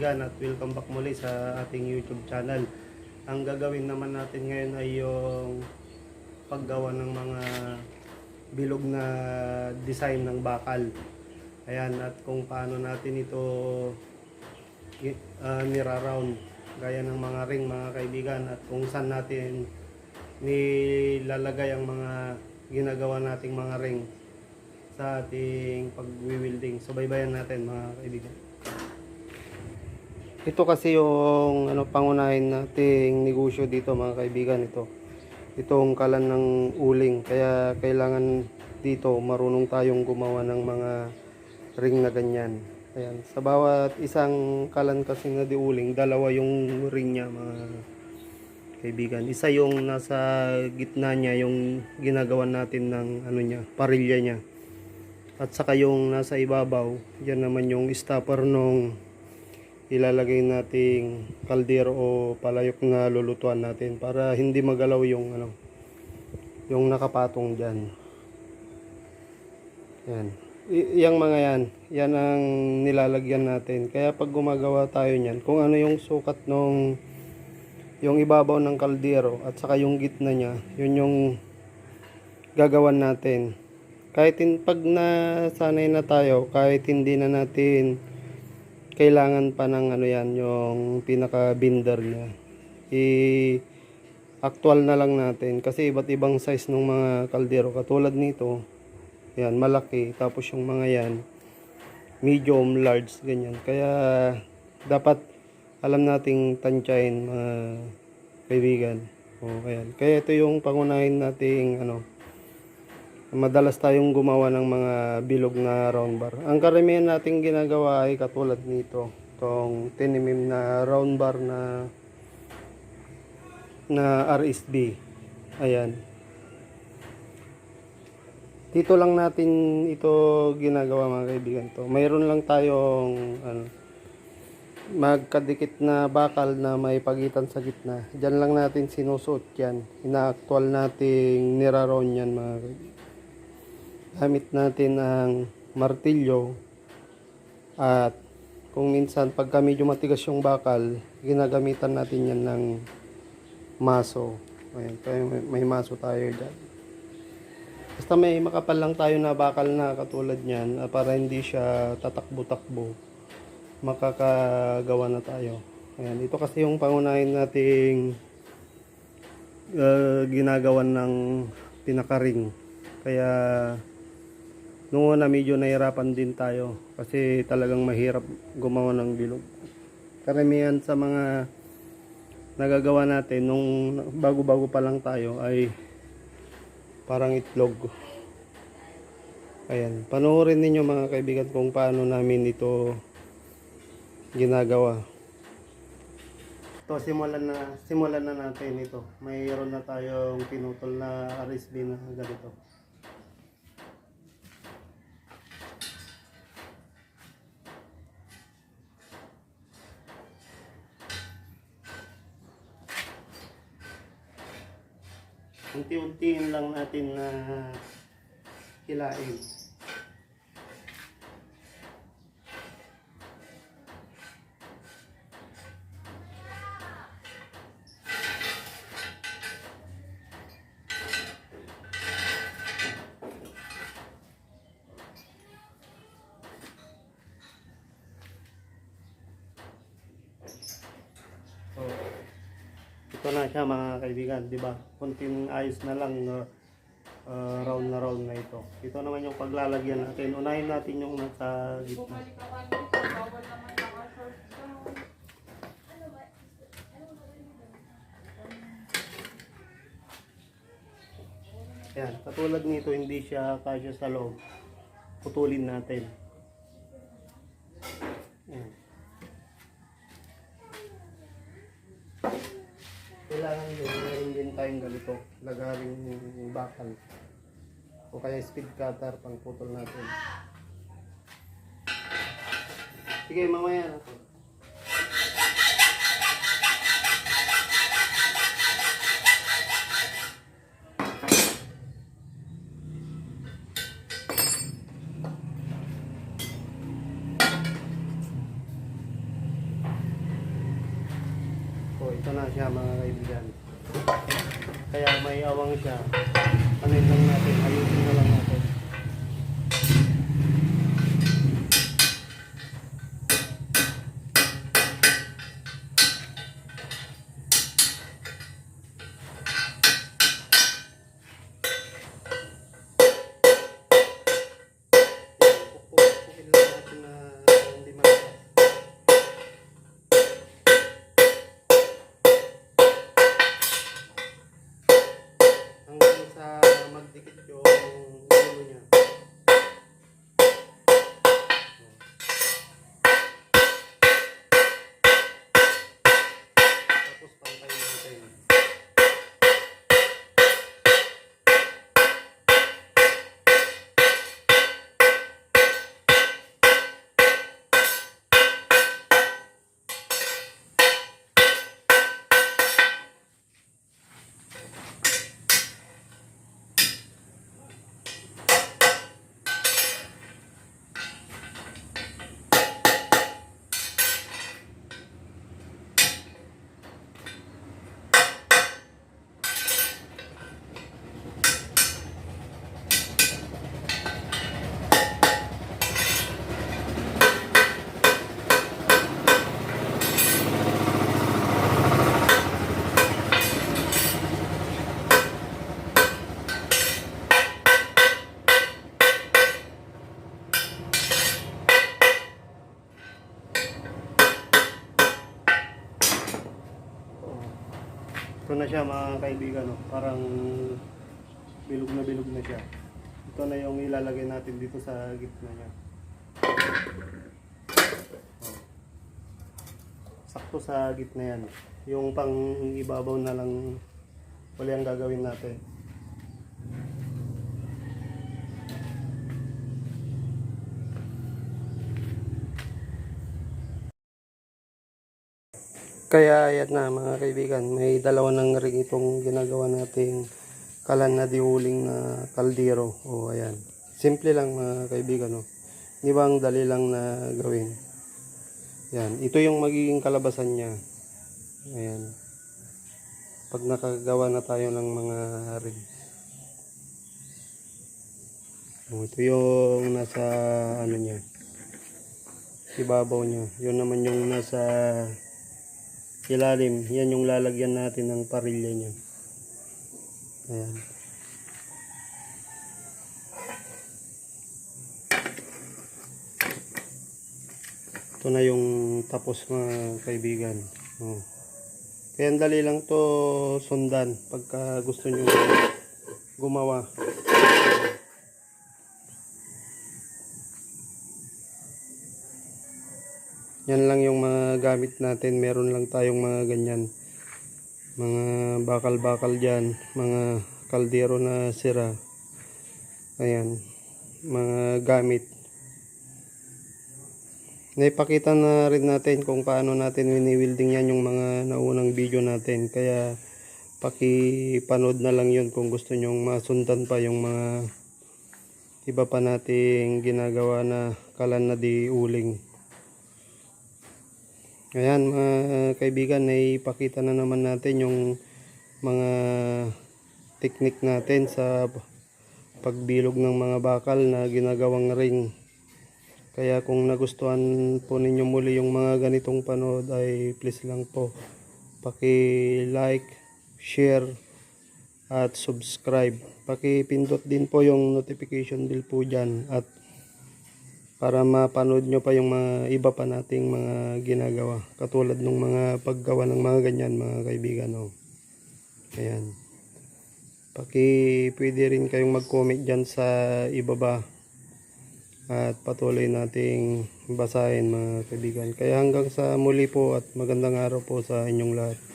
kaibigan at welcome back muli sa ating YouTube channel. Ang gagawin naman natin ngayon ay yung paggawa ng mga bilog na design ng bakal. Ayan, at kung paano natin ito uh, niraround gaya ng mga ring mga kaibigan at kung saan natin nilalagay ang mga ginagawa nating mga ring sa ating pag-wielding. So baybayan natin mga kaibigan. Ito kasi yung ano pangunahin nating negosyo dito mga kaibigan ito. Itong kalan ng uling kaya kailangan dito marunong tayong gumawa ng mga ring na ganyan. Ayan, sa bawat isang kalan kasi na di uling, dalawa yung ring niya mga kaibigan. Isa yung nasa gitna niya, yung ginagawa natin ng ano niya, parilya niya. At saka yung nasa ibabaw, yan naman yung stopper nung ilalagay nating kaldero o palayok na lulutuan natin para hindi magalaw yung ano yung nakapatong diyan. Yan. I- yang mga yan, yan ang nilalagyan natin. Kaya pag gumagawa tayo niyan, kung ano yung sukat nung yung ibabaw ng kaldero at saka yung gitna niya, yun yung gagawan natin. Kahit in, pag nasanay na tayo, kahit hindi na natin kailangan pa ng ano yan, yung pinaka binder niya. I actual na lang natin kasi iba't ibang size ng mga kaldero katulad nito. Yan, malaki tapos yung mga yan medium, large ganyan. Kaya dapat alam nating tansyahin mga kaibigan. O, kaya, kaya ito yung pangunahin nating ano, madalas tayong gumawa ng mga bilog na round bar. Ang karamihan nating ginagawa ay katulad nito. Itong tinimim na round bar na na RSB. Ayan. Dito lang natin ito ginagawa mga kaibigan to. Mayroon lang tayong ano, magkadikit na bakal na may pagitan sa gitna. Diyan lang natin sinusuot yan. Ina-actual nating niraron yan mga kaibigan. Gamit natin ang martilyo at kung minsan pagka medyo matigas yung bakal, ginagamitan natin yan ng maso. Ayan, may, may maso tayo dyan. Basta may makapal lang tayo na bakal na katulad niyan ah, para hindi siya tatakbo-takbo. Makakagawa na tayo. Ayan, ito kasi yung pangunahin nating uh, ginagawan ng pinakaring. Kaya noong una medyo nahirapan din tayo kasi talagang mahirap gumawa ng bilog. Karamihan sa mga nagagawa natin nung bago-bago pa lang tayo ay parang itlog. Ayan, panoorin ninyo mga kaibigan kung paano namin ito ginagawa. Ito, simulan na, simulan na natin ito. Mayroon na tayong pinutol na RSB na ganito. Unti-untiin lang natin na hilain. Siya mga kaibigan, di ba? Kunting ayos na lang uh, uh, round na round na ito. Ito naman yung paglalagyan natin. Unahin natin yung nasa gitna. Yan, katulad nito hindi siya kasya sa loob. Putulin natin. Yan. kailangan din, meron din tayong ganito, lagaring bakal. O kaya speed cutter, pang putol natin. Sige, mamaya na to. siya mga kaibigan. Kaya may awang siya. Ano lang magdikit yung ulo niya. Na siya mga kaibigan, no? parang bilog na bilog na siya. Ito na yung ilalagay natin dito sa gitna niya. Oh. Sakto sa gitna yan. Yung pang ibabaw na lang uli ang gagawin natin. Kaya ayan na mga kaibigan, may dalawa ng ring itong ginagawa nating kalan na diuling na kaldero. O ayan. Simple lang mga kaibigan. No? Di ba ang dali lang na gawin? Yan. Ito yung magiging kalabasan niya. Ayan. Pag nakagawa na tayo ng mga ring. O, ito yung nasa ano niya. Ibabaw niya. Yun naman yung nasa ilalim. Yan yung lalagyan natin ng parilya niya. Ayan. Ito na yung tapos mga kaibigan. Oh. Kaya dali lang to sundan pagka gusto nyo gumawa. Yan lang yung mga gamit natin. Meron lang tayong mga ganyan. Mga bakal-bakal dyan. Mga kaldero na sira. Ayan. Mga gamit. Naipakita na rin natin kung paano natin wini-welding yan yung mga naunang video natin. Kaya pakipanood na lang yun kung gusto nyong masundan pa yung mga iba pa nating ginagawa na kalan na di uling. Ayan mga kaibigan, naipakita na naman natin yung mga teknik natin sa pagbilog ng mga bakal na ginagawang ring. Kaya kung nagustuhan po ninyo muli yung mga ganitong panood ay please lang po paki-like, share at subscribe. Paki-pindot din po yung notification bell po dyan at para mapanood nyo pa yung mga iba pa nating mga ginagawa. Katulad ng mga paggawa ng mga ganyan mga kaibigan. Oh. Ayan. Paki pwede rin kayong mag-comment dyan sa ibaba. At patuloy nating basahin mga kaibigan. Kaya hanggang sa muli po at magandang araw po sa inyong lahat.